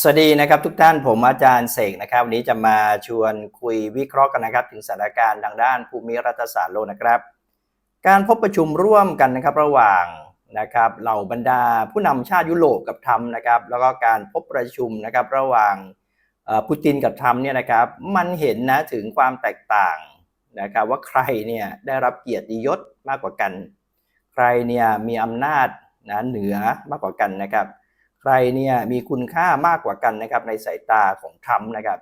สวัสดีนะครับทุกท่านผมอาจารย์เสกนะครับ วันนี้จะมาชวนคุยวิเคราะห์กันนะครับ ถึงสถานการณ์ทางด้านภูมิรัฐศาสตร์โลกนะครับ การพบประชุมร่วมกันนะครับระหว่างนะครับเหล่าบรรดาผู้นำชาติยุโรปกับทรัมป์นะครับ แล้วก็การพบประชุมนะครับระหว่างอ่อปูตินกับทรัมป์เนี่ยนะครับ มันเห็นนะถึงความแตกต่างนะครับว่าใครเนี่ยได้รับเกียรติยศมากกว่ากัน ใครเนี่ยมีอำนาจนะเหนือมากกว่ากันนะครับ ใครเนี่ยมีคุณค่ามากกว่ากันนะครับในสายตาของทรัมป์นะครับ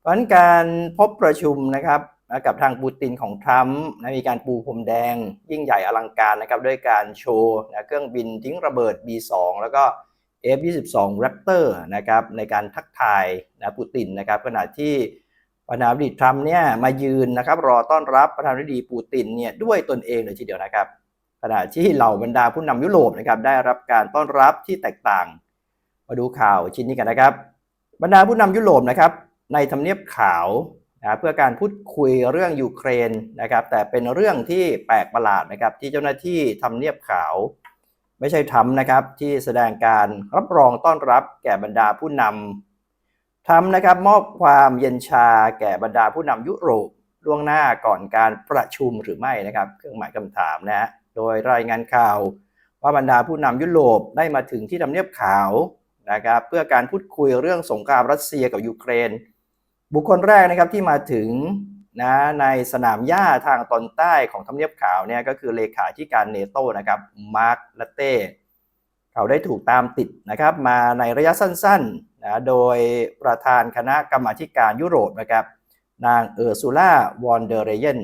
เพราะฉะนั้นการพบประชุมนะครับกับทางปูตินของทรัมป์นะมีการปูพรมแดง ยิ่งใหญ่อลังการนะครับด้วยการโชว์นะเครื่องบินทิ้งระเบิด B2 แล้วก็ F22 Raptor นะครับในการทักทายนะปูตินนะครับขณะที่ประธานาธิบดีทรัมป์เนี่ยมายืนนะครับรอต้อนรับประธานาธิบดีปูตินเนี่ยด้วยตนเองเลยทีเดียวนะครับ ขณะที่เหล่าบรรดาผู้นำยุโรปนะครับได้รับการต้อนรับที่แตกต่าง มาดูข่าวชิ้นนี้กันนะครับ บรรดาผู้นำยุโรปนะครับ ในทำเนียบขาวนะเพื่อการพูดคุยเรื่องยูเครนนะครับ แต่เป็นเรื่องที่แปลกประหลาดนะครับ ที่เจ้าหน้าที่ทำเนียบขาว ไม่ใช่ทำนะครับที่แสดงการรับรองต้อนรับแก่บรรดาผู้นำทำนะครับมอบความเย็นชาแก่บรรดาผู้นำยุโรปล่วงหน้าก่อนการประชุมหรือไม่นะครับ เครื่องหมายคำถามนะฮะ โดยรายงานข่าว ว่าบรรดาผู้นำยุโรปได้มาถึงที่ทำเนียบขาวนะครับเพื่อการพูดคุยเรื่องสงครามรัสเซียกับยูเครน บุคคลแรกนะครับที่มาถึงนะในสนามหญ้าทางตอนใต้ของทำเนียบขาวเนี่ยก็คือเลขาธิการเนโตนะครับมาร์คลาเต้เขาได้ถูกตามติดนะครับมาในระยะสั้นๆนะโดยประธานคณะกรรมาธิการยุโรปนะครับนางเออร์ซูล่าวอนเดเรเยน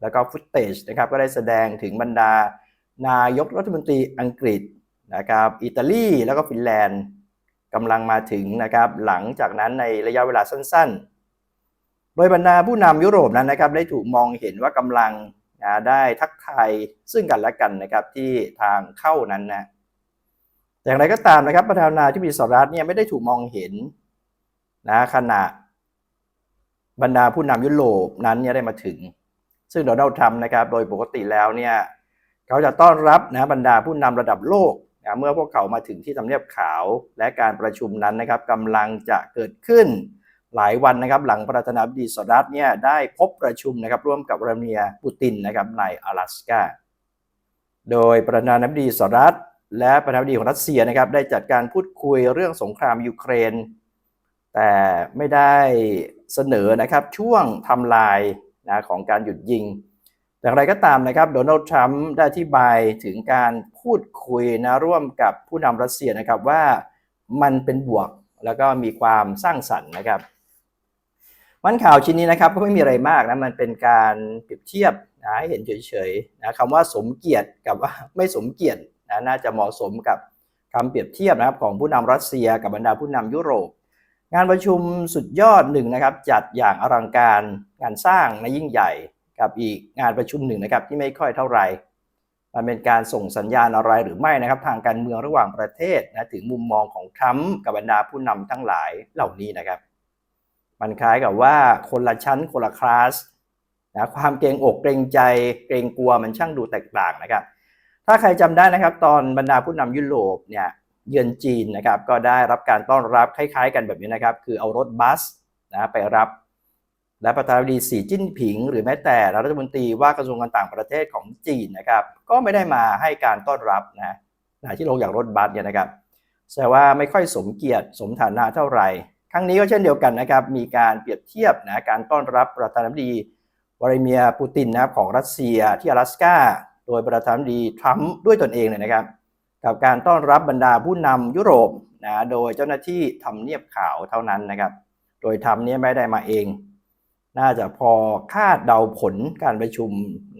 แล้วก็ฟุตเตจนะครับก็ได้แสดงถึงบรรดา นายกรัฐมนตรีอังกฤษนะครับอิตาลีแล้วก็ฟินแลนด์กำลังมาถึงนะครับหลังจากนั้นในระยะเวลาสั้นๆ โดยบรรดาผู้นำยุโรปนั้นนะครับได้ถูกมองเห็นว่ากำลังนะได้ทักทายซึ่งกันและกันนะครับที่ทางเข้านั้นนะแต่อย่างไรก็ตามนะครับประธานาธิบดีสหรัฐเนี่ยไม่ได้ถูกมองเห็นนะขณะบรรดาผู้นำยุโรปนั้นเนี่ยได้มาถึง ซึ่งโดนัลด์ทรัมป์นะครับโดยปกติแล้วเนี่ยเขาจะต้อนรับนะบรรดาผู้นำระดับโลกนะเมื่อพวกเขามาถึงที่ทำเนียบขาวและการประชุมนั้นนะครับกำลังจะเกิดขึ้นหลายวันนะครับหลังประธานาธิบดีสหรัฐเนี่ยได้พบประชุมนะครับร่วมกับวลาดิเมียปูตินนะครับใน阿拉สกาโดยประธานาธิบดีสหรัฐ และประธานาธิบดีของรัสเซียนะครับได้จัดการพูดคุยเรื่องสงครามยูเครน แต่ไม่ได้เสนอนะครับช่วงทำลาย นะของการหยุดยิงอย่างไรก็ตามนะครับโดนัลด์ทรัมป์ได้อธิบายถึงการพูดคุยนะร่วมกับผู้นำรัสเซียนะครับว่ามันเป็นบวกแล้วก็มีความสร้างสรรค์นะครับ มันข่าวชิ้นนี้นะครับก็ไม่มีอะไรมากนะมันเป็นการเปรียบเทียบนะให้เห็นเฉยๆนะคำว่าสมเกียรติกับว่าไม่สมเกียรตินะน่าจะเหมาะสมกับคำเปรียบเทียบนะครับของผู้นำรัสเซียกับบรรดาผู้นำยุโรป งานประชุมสุดยอดหนึ่งนะครับ จัดอย่างอลังการงานสร้างนยิ่งใหญ่กับอีกงานประชุมหนึ่งนะครับที่ไม่ค่อยเท่าไหร่มันเป็นการส่งสัญญาณอะไรหรือไม่นะครับ ทางการเมืองระหว่างประเทศนะถึงมุมมองของทรัมป์กับบรรดาผู้นำทั้งหลายเหล่านี้นะครับ มันคล้ายกับว่าคนละชั้นคนละคลาสนะความเกรงอกเกรงใจเกรงกลัวมันช่างดูแตกต่างนะครับ ถ้าใครจำได้นะครับ ตอนบรรดาผู้นำยุโรปเนี่ย เยือนจีนนะครับก็ได้รับการต้อนรับคล้ายๆ กันแบบนี้นะครับ คือเอารถบัสนะไปรับ และประธานาธิบดีสีจิ้นผิง หรือแม้แต่รัฐมนตรีว่ากระทรวงการต่างประเทศของจีนนะครับ ก็ไม่ได้มาให้การต้อนรับนะนะที่ลงอย่างรถบัสเนี่ยนะครับแสดงว่าไม่ค่อยสมเกียรติสมฐานะเท่าไหร่ ครั้งนี้ก็เช่นเดียวกันนะครับ มีการเปรียบเทียบนะการต้อนรับประธานาธิบดีวลาดิเมียร์ปูตินนะครับของรัสเซียที่阿拉สกาโดยประธานาธิบดีทรัมป์ด้วยตนเองเลยนะครับ กับการต้อนรับบรรดาผู้นำยุโรปนะโดยเจ้าหน้าที่ทำเนียบขาวเท่านั้นนะครับ โดยทำนี้ไม่ได้มาเอง น่าจะพอคาดเดาผลการประชุม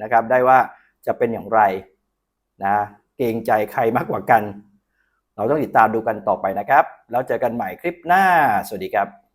นะครับ ได้ว่าจะเป็นอย่างไรนะเกรงใจใครมากกว่ากัน เราต้องติดตามดูกันต่อไปนะครับ แล้วเจอกันใหม่คลิปหน้า สวัสดีครับ